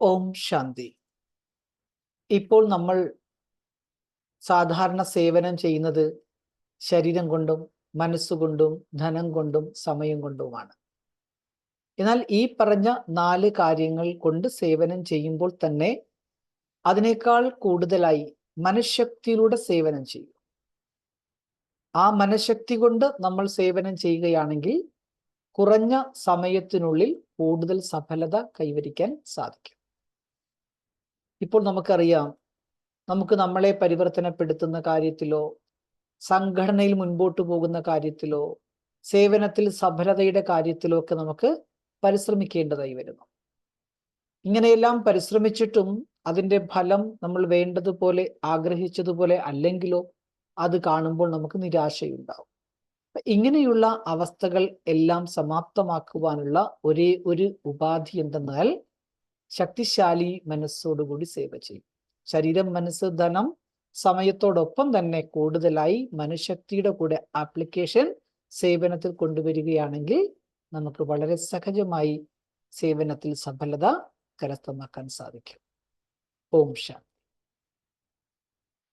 ഓം ശാന്തി. ഇപ്പോൾ നമ്മൾ സാധാരണ സേവനം ചെയ്യുന്നത് ശരീരം കൊണ്ടും മനസ്സുകൊണ്ടും ധനം കൊണ്ടും സമയം കൊണ്ടുമാണ്. എന്നാൽ ഈ പറഞ്ഞ നാല് കാര്യങ്ങൾ കൊണ്ട് സേവനം ചെയ്യുമ്പോൾ തന്നെ അതിനേക്കാൾ കൂടുതലായി മനഃശക്തിയിലൂടെ സേവനം ചെയ്യും. ആ മനഃശക്തി കൊണ്ട് നമ്മൾ സേവനം ചെയ്യുകയാണെങ്കിൽ കുറഞ്ഞ സമയത്തിനുള്ളിൽ കൂടുതൽ സഫലത കൈവരിക്കാൻ സാധിക്കും. ഇപ്പോൾ നമുക്കറിയാം നമുക്ക് നമ്മളെ പരിവർത്തനപ്പെടുത്തുന്ന കാര്യത്തിലോ സംഘടനയിൽ മുൻപോട്ട് പോകുന്ന കാര്യത്തിലോ സേവനത്തിൽ സഫലതയുടെ കാര്യത്തിലോ ഒക്കെ നമുക്ക് പരിശ്രമിക്കേണ്ടതായി വരുന്നു. ഇങ്ങനെയെല്ലാം പരിശ്രമിച്ചിട്ടും അതിന്റെ ഫലം നമ്മൾ വേണ്ടതുപോലെ ആഗ്രഹിച്ചതുപോലെ അല്ലെങ്കിലോ അത് കാണുമ്പോൾ നമുക്ക് നിരാശയുണ്ടാവും. ഇങ്ങനെയുള്ള അവസ്ഥകൾ എല്ലാം സമാപ്തമാക്കുവാനുള്ള ഒരേ ഒരു ഉപാധി എന്തെന്നാൽ ശക്തിശാലി മനസ്സോടുകൂടി സേവ ചെയ്യും. ശരീരം മനസ്സ് ധനം സമയത്തോടൊപ്പം തന്നെ കൂടുതലായി മനഃശക്തിയുടെ കൂടെ ആപ്ലിക്കേഷൻ സേവനത്തിൽ കൊണ്ടുവരികയാണെങ്കിൽ നമുക്ക് വളരെ സഹജമായി സേവനത്തിൽ സഫലത കരസ്ഥമാക്കാൻ സാധിക്കും. ഓം ശാന്തി.